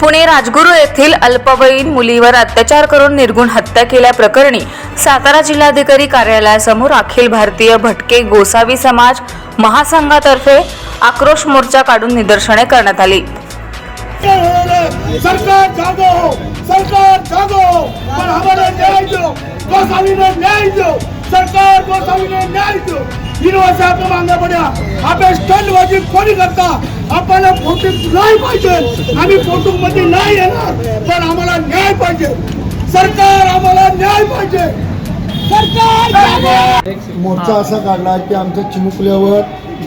पुणे राजगुरू येथील अल्पवयीन मुलीवर अत्याचार करून निर्गुण हत्या केल्याप्रकरणी सातारा जिल्हाधिकारी कार्यालयासमोर अखिल भारतीय भटके गोसावी समाज महासंघातर्फे आक्रोश मोर्चा काढून निदर्शने करण्यात आली. सरकार जागो सरकार जागो पर न्याय दो गोसावी ने न्याय दो सरकार गोसावी ने न्याय आपण मागण्या पड्या आपण स्टंटबाजी कोणी करता? आपल्याला फोटो नाही पाहिजे. आम्ही फोटो मध्ये नाही येणार पण आम्हाला न्याय पाहिजे. सरकार आम्हाला न्याय पाहिजे. सरकार मोर्चा असा काढला की आमच्या चिमुकल्यावर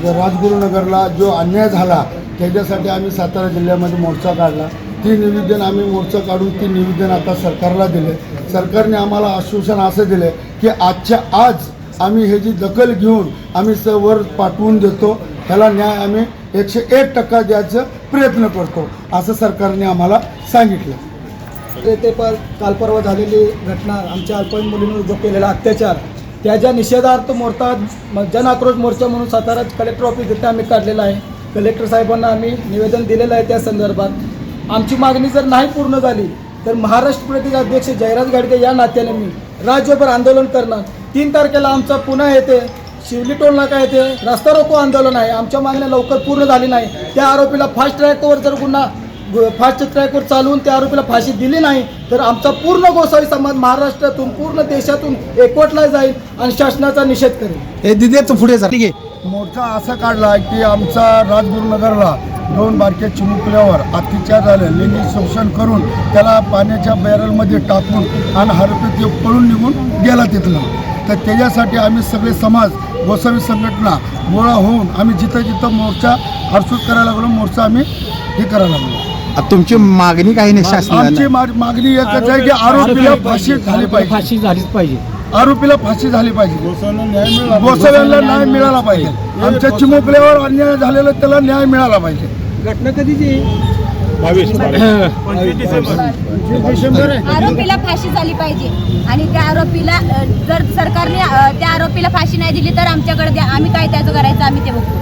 राजगुरुनगरला जो अन्याय झाला त्याच्यासाठी आम्ही सातारा जिल्ह्यामध्ये मोर्चा काढला. ती निवेदन आम्ही मोर्चा काढून ती निवेदन आता सरकारला दिले. सरकारने आम्हाला आश्वासन असं दिले की आजच्या आज आम्ही ह्याची दखल घेऊन आम्ही स वर पाठवून देतो ह्याला न्याय आम्ही एकशे एक टक्का द्यायचा प्रयत्न करतो असं सरकारने आम्हाला सांगितलं. ते पर काल परवा झालेली घटना आमच्या अल्पवयीन मुलींवर जो केलेला अत्याचार त्याच्या निषेधार्थ मोर्चा जन आक्रोश मोर्चा म्हणून सातारा कलेक्टर ऑफिस इथे आम्ही काढलेला आहे. कलेक्टर साहेबांना आम्ही निवेदन दिलेलं आहे त्या संदर्भात. आमची मागणी जर नाही पूर्ण झाली तर महाराष्ट्र प्रदेश अध्यक्ष जयराज गाडगे या नात्याने मी राज्यभर आंदोलन करणार. तीन तारखेला आमचा पुन्हा येथे शिवली टोल नाका येथे रस्ता रोको आंदोलन आहे. आमच्या मागण्या लवकर पूर्ण झाली नाही. त्या आरोपीला फास्ट ट्रॅकवर जर गुन्हा फास्ट ट्रॅकवर चालवून त्या आरोपीला फाशी दिली नाही तर आमचा पूर्ण गोसावी समाज महाराष्ट्रातून पूर्ण देशातून एकवटला जाईल आणि शासनाचा निषेध करेल. हे दिदे तू पुढे जा. ठीक आहे. मोर्चा असा काढला की आमचा राजगुरुनगरला दोन बारक्या चिमुकल्यावर अत्याचार झाले. लैंगिक शोषण करून त्याला पाण्याच्या बॅरलमध्ये टाकून आणि हरपे ते पळून निघून गेला तिथनं. तर त्याच्यासाठी आम्ही सगळे समाज गोसावी संघटना गोळा होऊन आम्ही जिथं जिथं मोर्चा हरसूट करायला लागलो मोर्चा आम्ही हे करायला लागलो. आता तुमची मागणी काही नाही आमची शासनाला मा- मागणी एकच आहे की आरोपीला फाशी झाली पाहिजे. फाशी झालीच पाहिजे. आरोपीला फाशी झाली पाहिजे. गोसाव्यांना न्याय मिळाला पाहिजे. आमच्या चिमुकल्यावर अन्याय झालेला त्याला न्याय मिळाला पाहिजे. घटना कधीची आरोपीला फाशी झाली पाहिजे. आणि त्या आरोपीला जर सरकारने त्या आरोपीला फाशी नाही दिली तर आमच्याकडे द्या. आम्ही काय त्याचं करायचं आम्ही ते बघतो.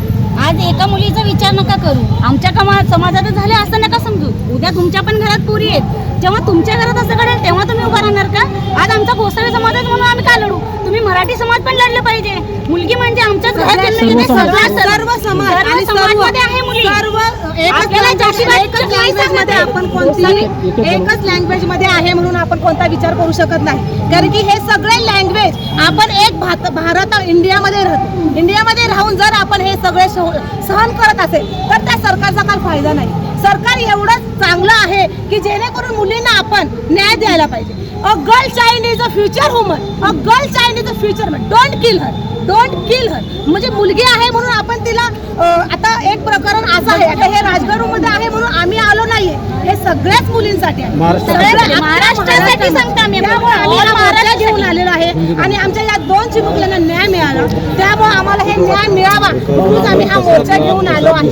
आज एका मुलीचा विचार नका करू. आमच्या कमा समाजात झाले असं नका समजू. उद्या तुमच्या पण घरात पुरी आहेत. जेव्हा तुमच्या घरात असं घडेल तेव्हा तुम्ही उभा राहणार का? आज आमचा गोसावी समाज आहे म्हणून आम्ही का लढू? तुम्ही मराठी समाज पण लढलं पाहिजे. मुलगी म्हणजे आमच्याच घरात सर्व समाज आणि आपल्याला जाशीबाई एकच लँग्वेजमध्ये आपण कोणती एकच लँग्वेजमध्ये आहे म्हणून आपण कोणता विचार करू शकत नाही. कारण की हे सगळे लँग्वेज आपण एक भारत इंडियामध्ये राहतो. इंडियामध्ये राहून जर आपण हे सगळे सह- सहन करत असेल तर त्या सरकारचा काय फायदा नाही. सरकार एवढंच चांगलं आहे की जेणेकरून मुलींना द्यायला पाहिजे. A girl child is a future woman a girl child is a future man don't kill her don't kill her म्हणजे मुलगी आहे म्हणून आपण तिला आता एक प्रकरण असं आहे. आता हे राजगडमध्ये आहे म्हणून आम्ही आलो नाहीये. हे सगळ्याच मुलींसाठी आहे. महाराष्ट्रासाठी सांगता. हा घेऊन आलेलो आहे. आणि आमच्या या दोन चिमुकल्यांना न्याय मिळाला. त्यामुळे आम्हाला हे न्याय मिळावा. म्हणून आम्ही हा मोर्चा घेऊन आलो आहे.